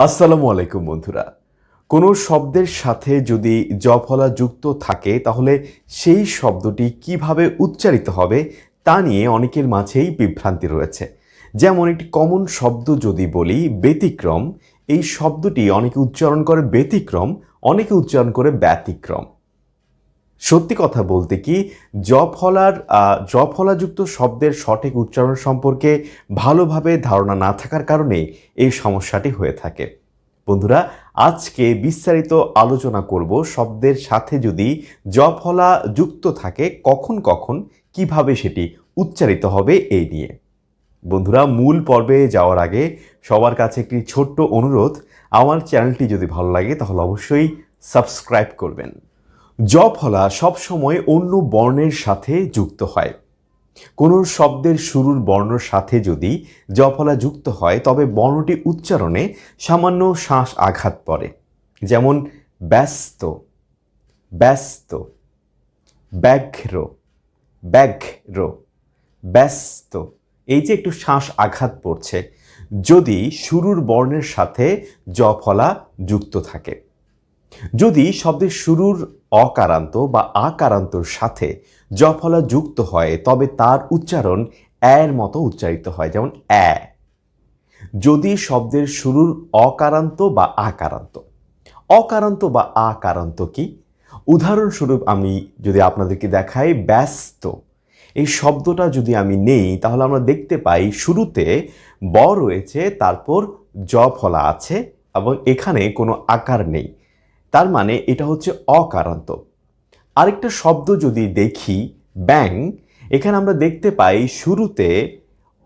আসসালামু আলাইকুম, বন্ধুরা। কোনো শব্দের সাথে যদি জফলা যুক্ত থাকে, তাহলে সেই শব্দটি কীভাবে উচ্চারিত হবে তা নিয়ে অনেকের মাঝেই বিভ্রান্তি রয়েছে। যেমন একটি কমন শব্দ যদি বলি, ব্যতিক্রম, এই শব্দটি অনেকে উচ্চারণ করে ব্যতিক্রম, অনেকে উচ্চারণ করে ব্যতিক্রম। সত্যি কথা বলতে কি জফলার জফলাযুক্ত শব্দের সঠিক উচ্চারণ সম্পর্কে ভালোভাবে ধারণা না থাকার কারণে এই সমস্যাটি হয়ে থাকে। বন্ধুরা, আজকে বিস্তারিত আলোচনা করব শব্দের সাথে যদি জফলা যুক্ত থাকে, কখন কখন, কীভাবে সেটি উচ্চারিত হবে এই নিয়ে। বন্ধুরা, মূল পর্বে যাওয়ার আগে সবার কাছে একটি ছোট্ট অনুরোধ। আমার চ্যানেলটি যদি ভালো লাগে, তাহলে অবশ্যই সাবস্ক্রাইব করবেন। জফলা সবসময় অন্য বর্ণের সাথে যুক্ত হয়। কোনো শব্দের শুরুর বর্ণর সাথে যদি জফলা যুক্ত হয়, তবে বর্ণটি উচ্চারণে সামান্য শ্বাস আঘাত পড়ে। যেমন, ব্যস্ত ব্যস্ত, ব্যাঘ্র ব্যাঘ্র, ব্যস্ত। এই যে একটু শ্বাস আঘাত পড়ছে, যদি শুরুর বর্ণের সাথে জফলা যুক্ত থাকে। যদি শব্দের শুরুর অকারান্ত বা আকারান্তর সাথে জফলা যুক্ত হয়, তবে তার উচ্চারণ এর মতো উচ্চারিত হয়, যেমন অ্যা যদি শব্দের শুরুর অকারান্ত বা আকারান্ত। অকারান্ত বা আকারান্ত কি? উদাহরণস্বরূপ আমি যদি আপনাদেরকে দেখাই, ব্যস্ত। এই শব্দটা যদি আমি নেই, তাহলে আমরা দেখতে পাই শুরুতে ব রয়েছে, তারপর জ ফলা আছে এবং এখানে কোনো আকার নেই। তার মানে এটা হচ্ছে অকারান্ত। আরেকটা শব্দ যদি দেখি, ব্যাং, এখানে আমরা দেখতে পাই শুরুতে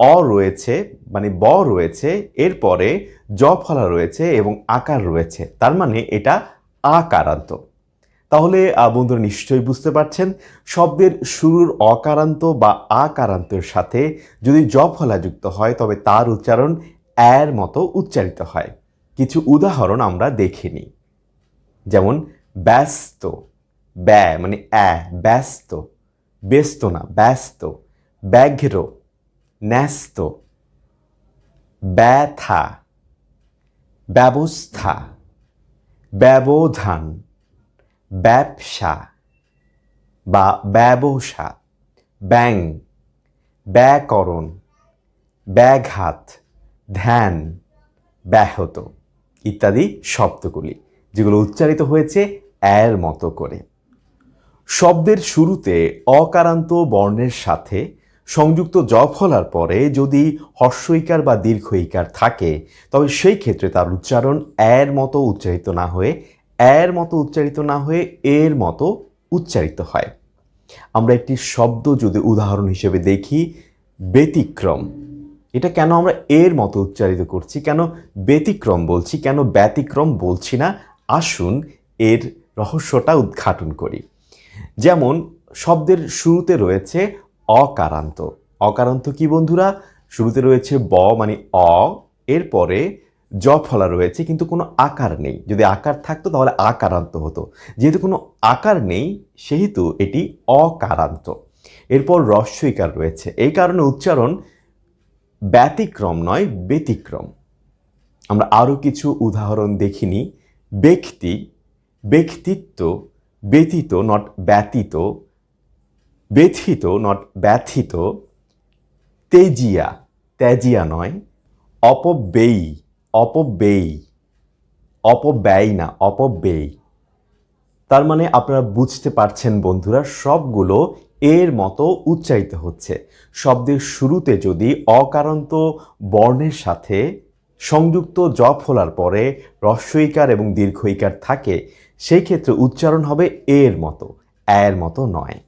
অ রয়েছে মানে ব রয়েছে, এরপরে জ ফলা রয়েছে এবং আকার রয়েছে। তার মানে এটা আকারান্ত। তাহলে বন্ধুরা নিশ্চয়ই বুঝতে পারছেন, শব্দের শুরুর অকারান্ত বা আকারান্তের সাথে যদি জ ফলা যুক্ত হয়, তবে তার উচ্চারণ এর মতো উচ্চারিত হয়। কিছু উদাহরণ আমরা দেখিনি যেমন ব্যস্ত ব্যয় মানে অ্যা, ব্যস্ত ব্যস্ত না, ব্যস্ত, ব্যাঘ্র, ন্যস্ত, ব্যথা, ব্যবস্থা, ব্যবধান, ব্যবসা বা ব্যবসা, ব্যাং, ব্যাকরণ, ব্যাঘাত, ধ্যান, ব্যাহত ইত্যাদি শব্দগুলি। যেগুলো উচ্চারিত হয়েছে এর মতো করে। শব্দের শুরুতে অকারান্ত বর্ণের সাথে সংযুক্ত জ ফলার পরে যদি হর্ষইকার বা দীর্ঘইকার থাকে, তবে সেই ক্ষেত্রে তার উচ্চারণ এর মতো উচ্চারিত না হয়ে, এর মতো উচ্চারিত না হয়ে এর মতো উচ্চারিত হয়। আমরা একটি শব্দ যদি উদাহরণ হিসেবে দেখি, ব্যতিক্রম। এটা কেন আমরা এর মতো উচ্চারিত করছি? কেন ব্যতিক্রম বলছি? কেন ব্যতিক্রম বলছি না? আসুন এর রহস্যটা উদ্ঘাটন করি। যেমন, শব্দের শুরুতে রয়েছে অকারান্ত। অকারান্ত কি বন্ধুরা? শুরুতে রয়েছে ব মানে অ, এরপরে জ ফলা রয়েছে কিন্তু কোনো আকার নেই। যদি আকার থাকতো তাহলে আকারান্ত হতো। যেহেতু কোনো আকার নেই, সেহেতু এটি অকারান্ত। এরপর রস্যইকার রয়েছে। এই কারণে উচ্চারণ ব্যতিক্রম নয়, ব্যতিক্রম। আমরা আরও কিছু উদাহরণ দেখিনি। ব্যক্তি, ব্যক্তিত্ব ব্যতীত নট ব্যতীত, ব্যথিত নট ব্যথিত, তেজিয়া তেজিয়া নয়, অপব্যয়ী অপব্যয়ী, অপব্যয় না, অপব্যয়ী। তার মানে আপনারা বুঝতে পারছেন বন্ধুরা, সবগুলো এর মতো উচ্চারিত হচ্ছে। শব্দের শুরুতে যদি অকারান্ত বর্ণের সাথে সংযুক্ত জ ফোলার পরে রস্যইকার এবং দীর্ঘইকার থাকে, সেই ক্ষেত্রে উচ্চারণ হবে এর মতো এর মতো নয়।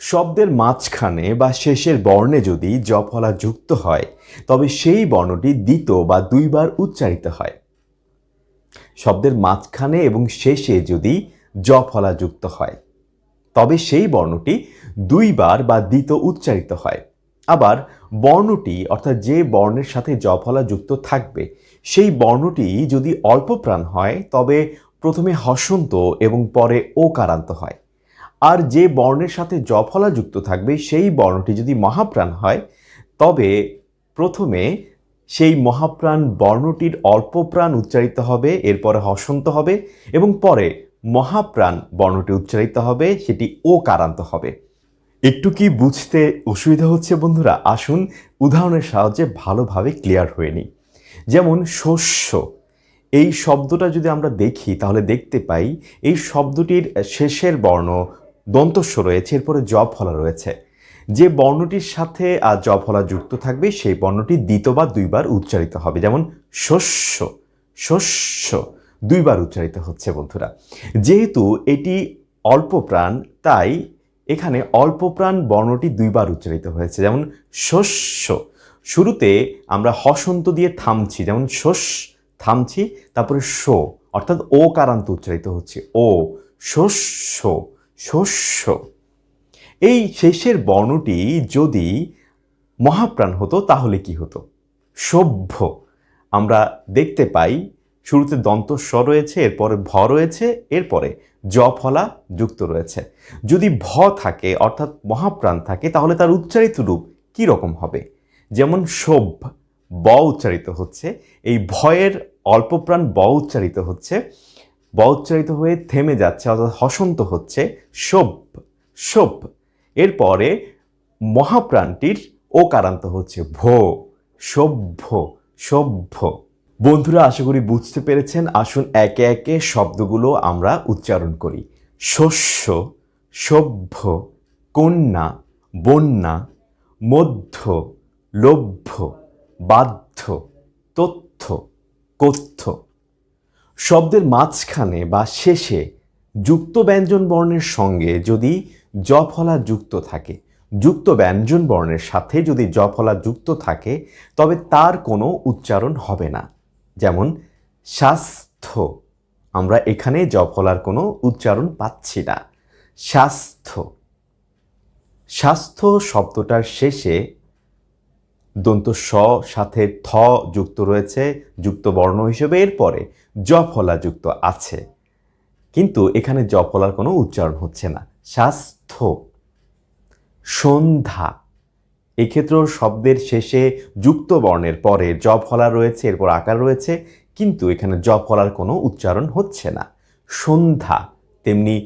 শব্দের মাঝখানে বা শেষের বর্ণে যদি জ ফলা যুক্ত হয়, তবে সেই বর্ণটি দ্বিত বা দুইবার উচ্চারিত হয়। শব্দের মাঝখানে এবং শেষে যদি জ ফলা যুক্ত হয়, তবে সেই বর্ণটি দুইবার বা দ্বিত উচ্চারিত হয়। আবার বর্ণটি, অর্থাৎ যে বর্ণের সাথে জ ফলা যুক্ত থাকবে, সেই বর্ণটি যদি অল্প প্রাণ হয়, তবে প্রথমে হসন্ত এবং পরে ওকারান্ত হয়। আর যে বর্ণের সাথে জ ফলা যুক্ত থাকবে, সেই বর্ণটি যদি মহাপ্রাণ হয়, তবে প্রথমে সেই মহাপ্রাণ বর্ণটির অল্প প্রাণ উচ্চারিত হবে, এরপরে হসন্ত হবে এবং পরে মহাপ্রাণ বর্ণটি উচ্চারিত হবে, সেটি ও কারান্ত হবে। একটু কি বুঝতে অসুবিধা হচ্ছে বন্ধুরা? আসুন উদাহরণের সাহায্যে ভালোভাবে ক্লিয়ার হয়ে নিই। যেমন শস্য, এই শব্দটা যদি আমরা দেখি, তাহলে দেখতে পাই এই শব্দটির শেষের বর্ণ দন্তস্ব রয়েছে, এরপরে জব ফলা রয়েছে। যে বর্ণটির সাথে জব ফলা যুক্ত থাকবে, সেই বর্ণটি দ্বিতীয়বার, দুইবার উচ্চারিত হবে। যেমন শস্য শস্য, দুইবার উচ্চারিত হচ্ছে বন্ধুরা। যেহেতু এটি অল্প প্রাণ, তাই এখানে অল্প প্রাণ বর্ণটি দুইবার উচ্চারিত হয়েছে, যেমন শস্য। শুরুতে আমরা হসন্ত দিয়ে থামছি, যেমন শস, থামছি, তারপরে শো, অর্থাৎ ও কারান্ত উচ্চারিত হচ্ছে। ও, শস্য শস্য। এই শেষের বর্ণটি যদি মহাপ্রাণ হতো, তাহলে কি হতো? সভ্য। আমরা দেখতে পাই, শুরুতে দন্ত স রয়েছে, এরপরে ভ রয়েছে, এরপরে জ ফলা যুক্ত রয়েছে। যদি ভ থাকে, অর্থাৎ মহাপ্রাণ থাকে, তাহলে তার উচ্চারিত রূপ কী রকম হবে? যেমন সভ্য, ব উচ্চারিত হচ্ছে, এই ভয়ের অল্পপ্রাণ ব উচ্চারিত হচ্ছে, ব উচ্চারিত হয়ে থেমে যাচ্ছে, অর্থাৎ হসন্ত হচ্ছে, সভ্য সভ্য। এরপরে মহাপ্রাণটির ওকারান্ত হচ্ছে ভো, সভ্য সভ্য। বন্ধুরা, আশা করি বুঝতে পেরেছেন। আসুন একে একে শব্দগুলো আমরা উচ্চারণ করি। শস্য, সভ্য, কন্যা, বন্যা, মধ্য, লভ্য, বাধ্য, তথ্য, কথ্য। শব্দের মাঝখানে বা শেষে যুক্ত ব্যঞ্জন বর্ণের সঙ্গে যদি জফলা যুক্ত থাকে, যুক্ত ব্যঞ্জন বর্ণের সাথে যদি জফলা যুক্ত থাকে, তবে তার কোনো উচ্চারণ হবে না। যেমন, স্বাস্থ্য আমরা এখানে জফলার কোনো উচ্চারণ পাচ্ছি না। স্বাস্থ্য। স্বাস্থ্য শব্দটার শেষে দন্ত স সাথে থ যুক্ত রয়েছে, যুক্ত বর্ণ হিসেবে এরপরে জফলা যুক্ত আছে। কিন্তু এখানে জফলার কোনো উচ্চারণ হচ্ছে না। স্বাস্থ্য। সন্ধ্যা। এক্ষেত্রেও শব্দের শেষে যুক্ত বর্ণের পরে জ ফলা রয়েছে, এরপর আকার রয়েছে, কিন্তু এখানে জ ফলার কোনো উচ্চারণ হচ্ছে না। সন্ধ্যা, তেমনি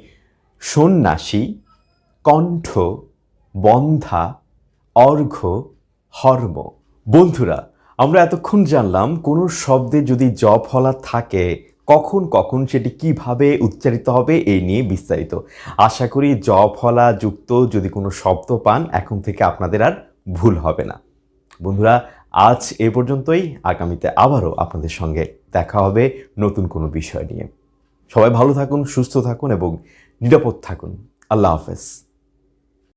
সন্ন্যাসী, কণ্ঠ, বন্ধা অর্ঘ্য হর্ম। বন্ধুরা, আমরা এতক্ষণ জানলাম কোনো শব্দে যদি জ ফলা থাকে, কখন কখন সেটি কীভাবে উচ্চারিত হবে, এই নিয়ে বিস্তারিত। আশা করি জ ফলা যুক্ত যদি কোনো শব্দ পান, এখন থেকে আপনাদের আর ভুল হবে না। বন্ধুরা, আজ এ পর্যন্তই। আগামীতে আবারও আপনাদের সঙ্গে দেখা হবে নতুন কোনো বিষয় নিয়ে। সবাই ভালো থাকুন, সুস্থ থাকুন এবং নিরাপদ থাকুন। আল্লাহ হাফেজ।